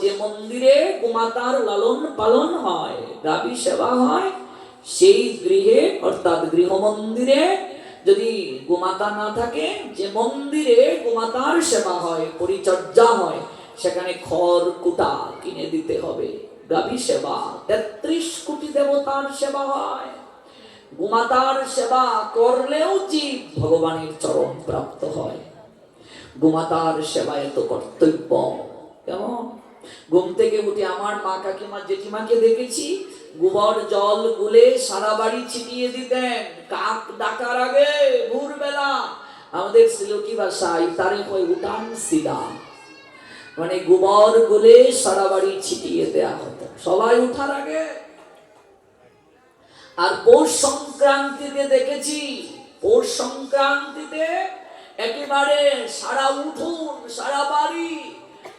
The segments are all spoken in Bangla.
যে মন্দিরে গোমাতার লালন পালন হয় গাভী সেবা হয়, সেই গৃহে, অর্থাৎ গৃহ মন্দিরে যদি গোমাতা না থাকে, যে মন্দিরে গোমাতার সেবা হয়, পরিচর্যা হয়, সেখানে খড় কুটা কিনে দিতে হবে। গাভী সেবা, তেত্রিশ কোটি দেবতার সেবা হয়। গোমাতার সেবা করলেও জীব ভগবানের চরণ প্রাপ্ত হয়। গোমাতার সেবা এত কর্তব্য। কেমন? ঘুম থেকে উঠে আমার মা কাকিমা জেঠিমাকে দেখেছি, গোবর জল গুলে সারা বাড়ি ছিটিয়ে দিতেন, কাক ডাকার আগে ভোরবেলা। আমাদের সিলটি ভাষায় তারে কয় উঠান সিদা মানে গোবর গুলে সারা বাড়ি ছিটিয়ে দেয়া হতো। সবাই উঠার আগে। আর পৌষ সংক্রান্তিতে দেখেছি, পৌষ সংক্রান্তিতে একেবারে সারা উঠুন, সারা বাড়ি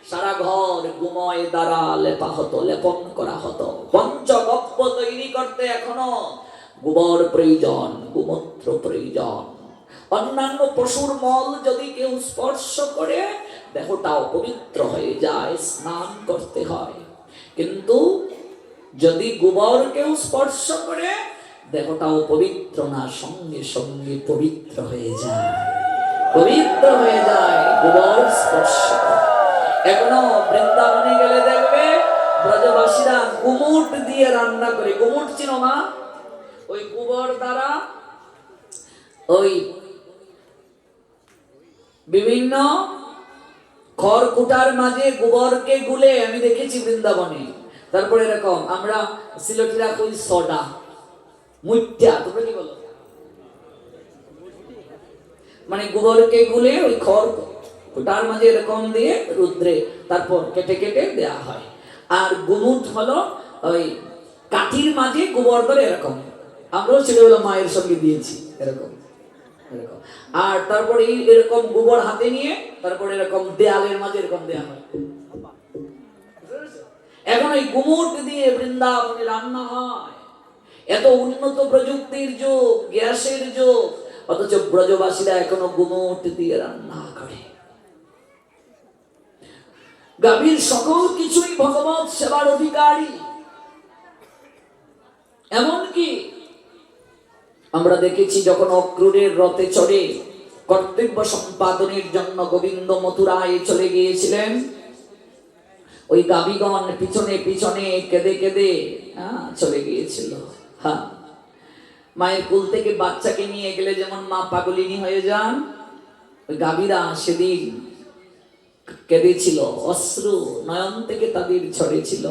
সারা ঘর গুময় দ্বারা লেপা হতো লেপন করা হতো। পঞ্চগব্য তৈরি করতে এখনও গোবর প্রয়োজন, গোমূত্র প্রয়োজন। অন্যান্য পশুর মল যদি কেউ স্পর্শ করে দেহটা পবিত্র হয়ে যায়, স্নান করতে হয়। কিন্তু যদি গোবর কেউ স্পর্শ করে, দেহটাও পবিত্র না, সঙ্গে সঙ্গে পবিত্র হয়ে যায়। পবিত্র হয়ে যায়, গোবর স্পর্শ করে। এখনও বৃন্দাবনে গেলে দেখবে ব্রজবাসীরা গুমুট দিয়ে রান্না করে। গুমুট চিনো মা? ওই গোবর দ্বারা ওই বিভিন্ন খড়কুটার মাঝে গোবরকে গুলে আমি দেখেছি বৃন্দাবনে। তারপরে এরকম আমরা সিলেটিরা কই সডা মুইটা তোমরা কি বলো? মানে গোবরকে গুলে ওই খড় কুটার মাঝে এরকম দিয়ে রুদ্রে তারপর কেটে কেটে দেয়া হয়। আর গুমুট হলো ওই কাঠির মাঝে গোবর করে এরকম। আমরাও ছেলেবেলা মায়ের সঙ্গে দিয়েছি এরকম এরকম। আর তারপরে এই এরকম গোবর হাতে নিয়ে তারপরে এরকম দেয়ালের মাঝে এরকম দেয়া হয়। এখন এই গুমুট দিয়ে বৃন্দাবনে রান্না হয়। এত উন্নত প্রযুক্তির যুগ, গ্যাসের যুগ, অথচ ব্রজবাসীরা এখনও গুমুট দিয়ে রান্না করে। গাভীর সকল কিছুই ভগবত সেবার অধিকারী। এমনকি আমরা দেখেছি যখন অক্রুরের রথে চড়ে কর্তব্য সম্পাদনের জন্য গোবিন্দ মথুরায় চলে গিয়েছিলেন, ওই গাবিগণ পিছনে পিছনে কেঁদে কেঁদে চলে গিয়েছিল। হ্যাঁ মায়ের কুল থেকে বাচ্চাকে নিয়ে গেলে যেমন মা পাগলিনী হয়ে যান, ওই গাভীরা সেদিন কেঁদেছিল অশ্রু নয়ন থেকে তাদের ঝরেছিল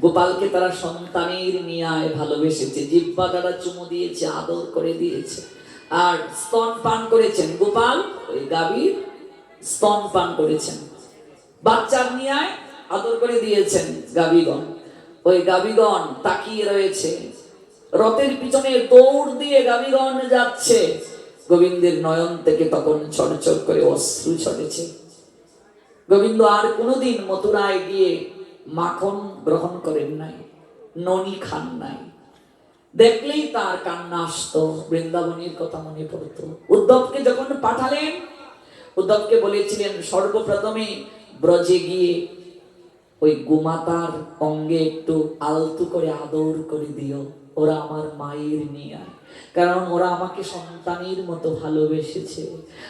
গোপালকে তারা সন্তানের নিয়ায় ভালোবেসেছে জিব্বা তারা চুমু দিয়েছে, আদর করে দিয়েছে। আর স্তন পান করেছেন গোপাল, ওই গাভীর স্তন পান করেছেন। বাচ্চার নিয়ায় আদর করে দিয়েছেন গাভীগণ। ওই গাভীগণ তাকিয়ে রয়েছে। রথের পিছনে দৌড় দিয়ে গাভীগণ যাচ্ছে। গোবিন্দের নয়ন থেকে তখন ছড়ছড় করে অশ্রু ছড়েছে গোবিন্দ আর কোনোদিন মথুরায় গিয়ে মাখন গ্রহণ করেন নাই, ননি খান নাই। দেখলেই তার কান্না আসতো, বৃন্দাবনের কথা মনে পড়তো। উদ্ধবকে যখন পাঠালেন, উদ্ধবকে বলেছিলেন, সর্বপ্রথমে ব্রজে গিয়ে ওই গোমাতার অঙ্গে একটু আলতু করে আদর করে দিও, ওরা আমার মায়ের নিয়ে কারণ ওরা আমাকে সন্তানের মতো ভালোবেসেছে।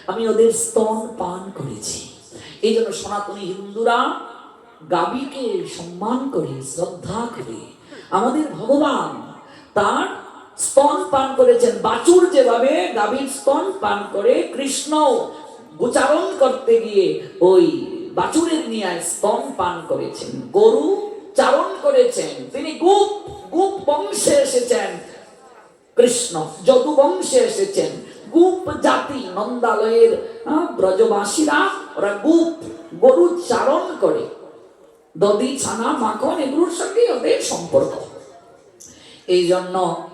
আমি ওদের স্তন পান করেছি। এই জন্য সনাতনী হিন্দুরা গাবিকে সম্মান করে, শ্রদ্ধা করে, আমাদের ভগবান তার স্তন পান করেছেন। বাছুর যেভাবে গাভীর স্তন পান করে, কৃষ্ণ গোচারণ করতে গিয়ে ওই বাছুরের নিয়ে স্তন পান করেছেন, গরু চারণ করেছেন, তিনি গুপ গুপ বংশে এসেছেন, কৃষ্ণ যদু বংশে এসেছেন, গুপ জাতি নন্দালয়ের ব্রজবাসীরা ওরা গুপ, গরু চারণ করে। দদি ছানা, মাখন এগুলোর সঙ্গে ওদের সম্পর্ক। এই জন্য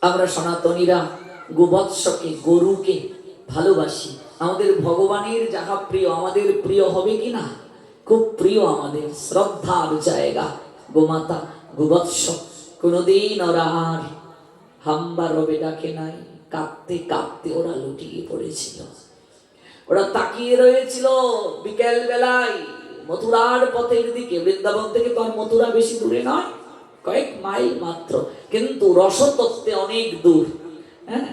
আমরা সনাতনীরা গোবৎসকে, গরুকে ভালোবাসি। আমাদের ভগবানের যাহা প্রিয়, আমাদের প্রিয় হবে কি না? খুব প্রিয় আমাদের, শ্রদ্ধার জায়গা। গোমাতা, গোবৎস, কোনোদিন ওরা আর হাম্বা রবে ডাকে নাই। কাঁদতে কাঁদতে ওরা লুটিয়ে পড়েছিল। ওরা তাকিয়ে রয়েছিল বিকেল বেলায়। মথুরার পথের দিকে। বৃন্দাবন থেকে তো মথুরা বেশি দূরে নয়, কয়েক মাইল মাত্র। কিন্তু রসতত্ত্বে অনেক দূর হ্যাঁ?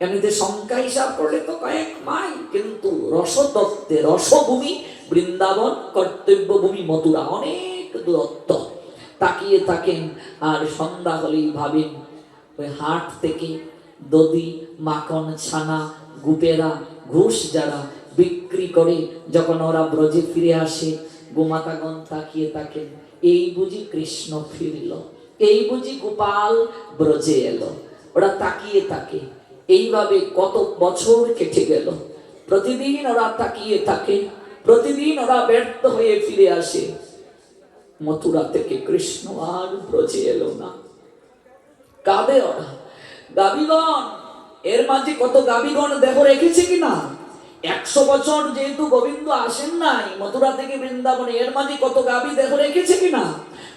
এমনিতে সংখ্যা হিসাব করলে তো কয়েক মাইল, কিন্তু রসতত্ত্বে রসভূমি, বৃন্দাবন, কর্তব্যভূমি, মথুরা অনেক দূরত্ব। তাকিয়ে থাকেন আর সন্ধ্যা হলেই ভাবেন, ওই হাট থেকে দধি, মাখন, ছানা, গুপেরা ঘুষ যারা বিক্রি করে যখন ওরা ব্রজে ফিরে আসে গোমাতাগণ তাকিয়ে থাকেন এই বুঝি কৃষ্ণ ফিরল, এই বুঝি গোপাল ব্রজে এলো। ওরা তাকিয়ে থাকে এইভাবে কত বছর কেটে গেল? প্রতিদিন ওরা তাকিয়ে থাকে প্রতিদিন ওরা ব্যর্থ হয়ে ফিরে আসে। মথুরা থেকে কৃষ্ণ আর ব্রজে এলো না। কাঁদে ওরা। গাবিগণ এর মাঝে কত গাবিগণ দেহ রেখেছে কিনা? একশো বছর যেহেতু গোবিন্দ আসেন নাই, মথুরা থেকে বৃন্দাবনে, এর মাঝে কত গাবি দেহ রেখেছে কিনা?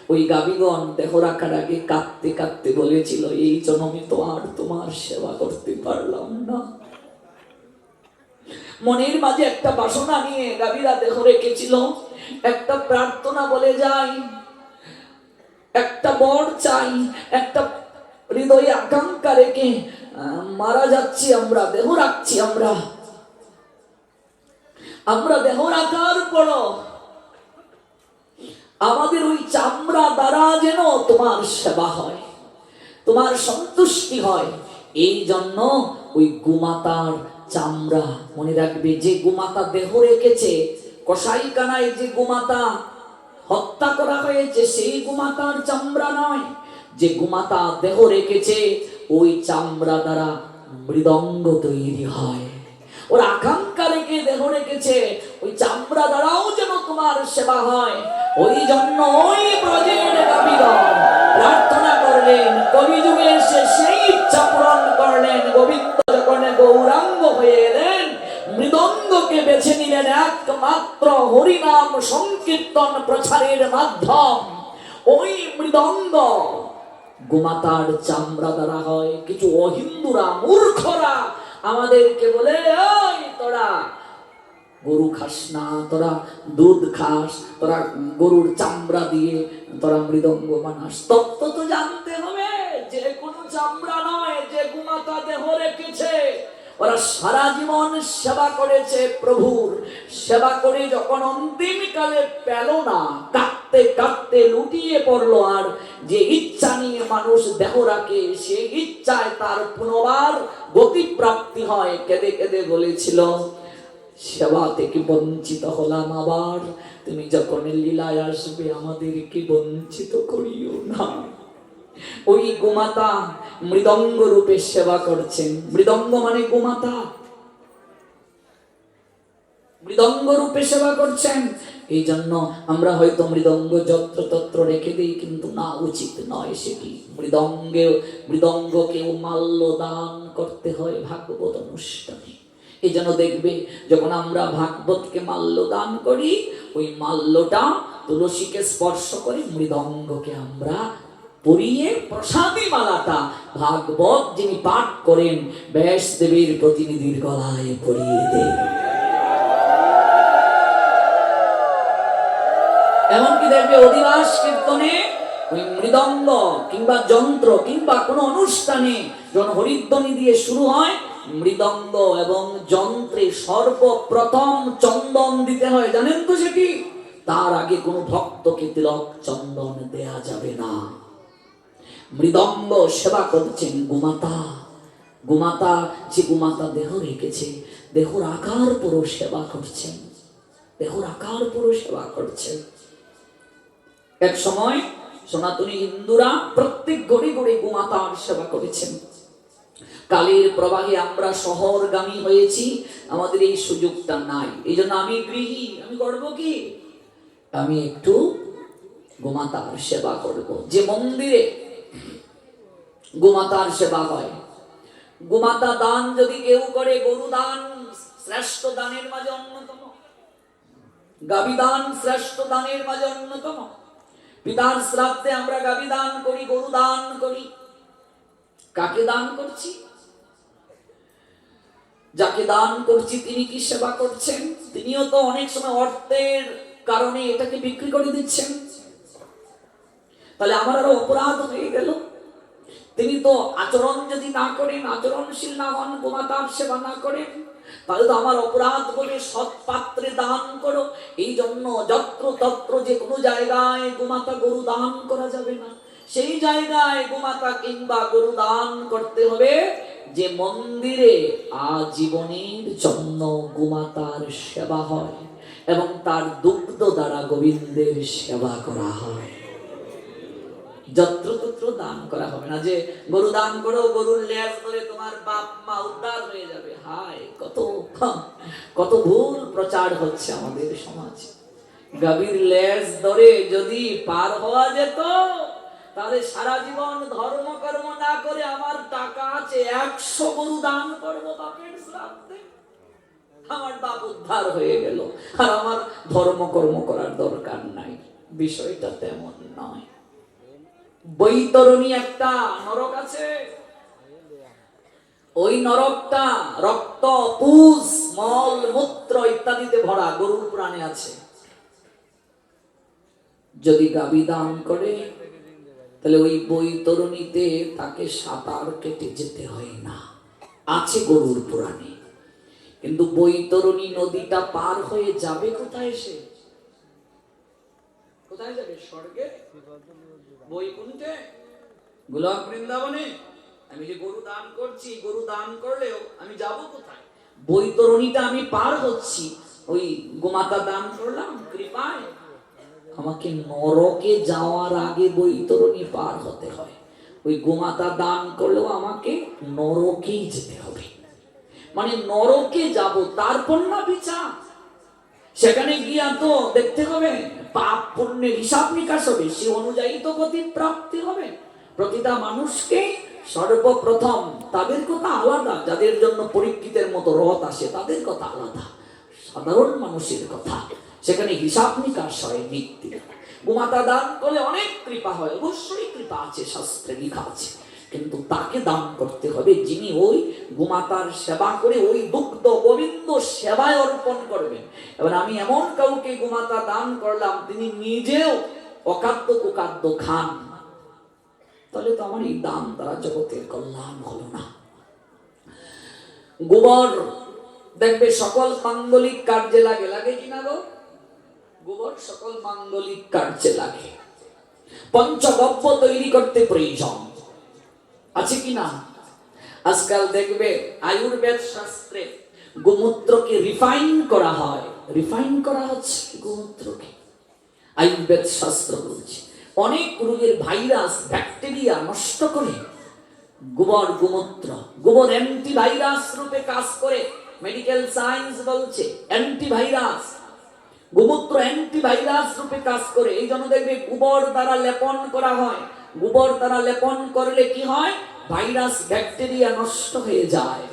ওই গাবিগণ দেহ রাখার আগে কাঁদতে কাঁদতে বলেছিল, এই জন্মে তো আর তোমার সেবা করতে পারলাম না। মনের মাঝে একটা বাসনা নিয়ে গাভীরা দেহ রেখেছিল, একটা প্রার্থনা বলে যাই, একটা বর চাই, একটা হৃদয়ে আকাঙ্ক্ষা রেখে মারা যাচ্ছি আমরা, দেহ রাখছি আমরা। আমরা দেহ রাখার পর আমাদের ওই চামড়া দ্বারা যেন তোমার সেবা হয়, তোমার সন্তুষ্টি হয়, এই জন্য ওই গুমাতার চামড়া মনে রাখবে, যে গুমাতা দেহ রেখেছে কসাই কানায় যে গুমাতা হত্যা করা হয়েছে, সেই গুমাতার চামড়া নয়, যে গুমাতা দেহ রেখেছে ওই চামড়া দ্বারা মৃদঙ্গ তৈরি হয়। ওর আকাঙ্ক্ষা রেখে দেহ রেখেছে, ওই চামড়া দ্বারাও যেন তোমার সেবা হয়। ওই জন্য ওই ব্রজের প্রার্থনা করলেন, কলিযুগে এসে সেই ইচ্ছা পূরণ করলেন। গোবিন্দ যখন গৌরাঙ্গ হয়ে এলেন, মৃদঙ্গকে বেছে নিলেন একমাত্র হরিনাম সংকীর্তন প্রচারের মাধ্যম। ওই মৃদঙ্গ গোমাতার চামড়া দ্বারা হয়, কিছু অহিন্দুরা, মূর্খরা আমাদেরকে বলে ওই তোরা গরু খাস না, তোরা দুধ খাস, তোরা গরুর চামড়া দিয়ে তোরা মৃদঙ্গ বানাস তত্ত্ব তো জানতে হবে, যে কোনো চামড়া নয়, যে গুমাতা দেহ রেখেছে। ওরা সারা জীবন সেবা করেছে প্রভুর। সেবা করে যখন অন্তিম কালে পেল না কাঁদতে কাঁদতে লুটিয়ে পড়ল আর যে ইচ্ছা নিয়ে মানুষ দেহ রাখে, সেই ইচ্ছায় তার পুনবার গতিপ্রাপ্তি হয়। কেঁদে কেঁদে বলেছিল, সেবা থেকে বঞ্চিত হলাম আবার। তুমি যখন লীলায় আসবে, আমাদেরকে বঞ্চিত করিও না। ওই গোমাতা মৃদঙ্গ রূপে সেবা করছেন। মৃদঙ্গ মানে গোমাতা। মৃদঙ্গ রূপে সেবা করছেন। এই জন্য আমরা হয়তো মৃদঙ্গ যত্র তত্র রেখে দিই, কিন্তু না, উচিত নয় সেটি। মৃদঙ্গে মৃদঙ্গকেও মাল্য দান করতে হয় ভাগবত অনুষ্ঠানে। এই জন্য দেখবে, যখন আমরা ভাগবতকে মাল্য দান করি, ওই মাল্যটা তুলসীকে স্পর্শ করে মৃদঙ্গকে আমরা পরিয়ে প্রসাদী মালাটা ভাগবত যিনি পাঠ করেন, ব্যাস দেবীর প্রতিনিধির গলায় পরিয়ে দেন এমনকি দেখবে অধিবাস কীর্তনে, ওই মৃদঙ্গ কিংবা যন্ত্র কিংবা কোনো অনুষ্ঠানে যখন হরিধ্বনি দিয়ে শুরু হয়, মৃদঙ্গ এবং যন্ত্রে সর্বপ্রথম চন্দন দিতে হয়। জানেন তো সেটি? তার আগে কোনো ভক্তকে তিলক চন্দন দেয়া যাবে না। মৃদঙ্গ সেবা করছেন গুমাতা। গুমাতা যে গুমাতা দেহ রেখেছে দেহ রাখার পরও সেবা করছেন। দেহ রাখার পরও সেবা করছেন। এক সময় সনাতনী হিন্দুরা প্রত্যেক গড়ে গড়ে গোমাতার সেবা করেছেন। কালের প্রবাহে আমরা শহরগামী হয়েছি, আমাদের এই সুযোগটা নাই। এই জন্য আমি গৃহী, আমি করব কি? আমি একটু গোমাতার সেবা করব। যে মন্দিরে গোমাতার সেবা হয়, গোমাতা দান যদি কেউ করে, গরু দান শ্রেষ্ঠ দানের মাঝে অন্যতম। গাবি দান শ্রেষ্ঠ দানের মাঝে অন্যতম। পিতার শ্রাদ্ধে আমরা গাবি দান করি, গরু দান করি। কাকে দান করছি? যাকে দান করছি তিনি কি সেবা করছেন? তিনিও তো অনেক সময় অর্থের কারণে এটাকে বিক্রি করে দিচ্ছেন। তাহলে আমার আরও অপরাধ হয়ে গেল। তিনি তো আচরণ যদি না করেন, আচরণশীল না হন, গোমাতার সেবা না করেন তাহলে তো আমার অপরাধ বলে সৎ পাত্রে দান করো। এই জন্য যত্র তত্র যে কোনো জায়গায় গোমাতা গরু দান করা যাবে না। সেই জায়গায় গোমাতা কিংবা গরু দান করতে হবে যে মন্দিরে আজীবনের জন্য গোমাতার সেবা হয় এবং তার দুগ্ধ দ্বারা গোবিন্দের সেবা করা হয়। যত্রতত্র দান করা হবে না যে, গরু দান করো, গরুর লেজ ধরে তোমার বাপ, মা উদ্ধার হয়ে যাবে। হায়, কত কত ভুল প্রচার হচ্ছে আমাদের সমাজে। গাভীর লেজ ধরে যদি পার হওয়া যেত, তাহলে সারা জীবন ধর্ম কর্ম না করে আমার টাকা আছে, একশো গরু দান করব বাপের শ্রাদ্ধে। আমার বাপ উদ্ধার হয়ে গেল, আর আমার ধর্ম কর্ম করার দরকার নাই। বিষয়টা তেমন নয়। বৈতরণী একটা নরক আছে। ওই নরকটা রক্ত, পুষ, মল, মূত্র ইত্যাদিতে ভরা গরুর পুরাণে আছে। যদি গাবি দান করে, তাহলে ওই বৈতরণীতে তাকে সাঁতার কেটে যেতে হয় না। আছে গরুর পুরাণে। কিন্তু বৈতরণী নদীটা পার হয়ে যাবে কোথায় সে? কোথায় যাবে স্বর্গে, বৈকুণ্ঠে, গোলাপ বৃন্দাবনে আমি যে গরু দান করছি, গরু দান করলেও আমি যাব কোথায়? বৈতরণীটা আমি পার হচ্ছি। ওই গোমাতা দান করলাম, কৃপায়। আমাকে নরকে যাওয়ার আগে বৈতরণী পার হতে হয়। ওই গোমাতা দান করলেও আমাকে নরকেই যেতে হবে। মানে নরকে যাব তারপর না বিচার। সেখানে গিয়া তো দেখতে হবে পাপ পুণ্যের হিসাব নিকাশ হবে, সে অনুযায়ী তো গতি প্রাপ্তি হবে। প্রতিটা মানুষকে সর্বপ্রথম তাদের কথা আলাদা, যাদের জন্য পরীক্ষিতের মতো রথ আসে তাদের কথা আলাদা। সাধারণ মানুষের কথা। সেখানে হিসাব নিকাশ হয় নিত্য গোমাতা দান করলে অনেক কৃপা হয়, অবশ্যই কৃপা আছে, শাস্ত্রে লেখা আছে। কিন্তু তাকে দান করতে হবে যিনি ওই গোমাতার সেবা করে ওই দুগ্ধ গোবিন্দ সেবায় অর্পণ করবেন। এবার আমি এমন কাউকে গোমাতা দান করলাম, তিনি নিজেও অখাদ্য কুখাদ্য খান। তাহলে তো আমার এই দান দ্বারা জগতের কল্যাণ হলো না। গোবর, দেখবে সকল মাঙ্গলিক কার্যে লাগে লাগে কিনা গো? গোবর সকল মাঙ্গলিক কার্যে লাগে। পঞ্চগব্য তৈরি করতে প্রয়োজন। আছে কি না? আজকাল দেখবে আয়ুর্বেদ শাস্ত্রে গোমূত্রকে রিফাইন করা হয়। রিফাইন করা হচ্ছে গোমূত্রকে। আয়ুর্বেদ শাস্ত্র বলছে, অনেক রোগের ভাইরাস, ব্যাকটেরিয়া নষ্ট করে গোবর গোমূত্র, গোবর অ্যান্টিভাইরাস রূপে কাজ করে। মেডিকেল সায়েন্স বলছে অ্যান্টিভাইরাস গোমূত্র অ্যান্টিভাইরাস রূপে কাজ করে। এই জন্য দেখবে গোবর দ্বারা লেপন করা হয়। গোবর তারা লেপন করলে কি হয়? ভাইরাস, ব্যাকটেরিয়া নষ্ট হয়ে যায়।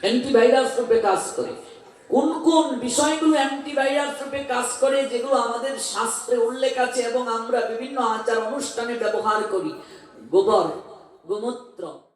অ্যান্টিভাইরাস রূপে কাজ করে। কোন কোন বিষয়গুলো অ্যান্টিভাইরাস রূপে কাজ করে, যেগুলো আমাদের শাস্ত্রে উল্লেখ আছে এবং আমরা বিভিন্ন আচার অনুষ্ঠানে ব্যবহার করি? গোবর, গোমূত্র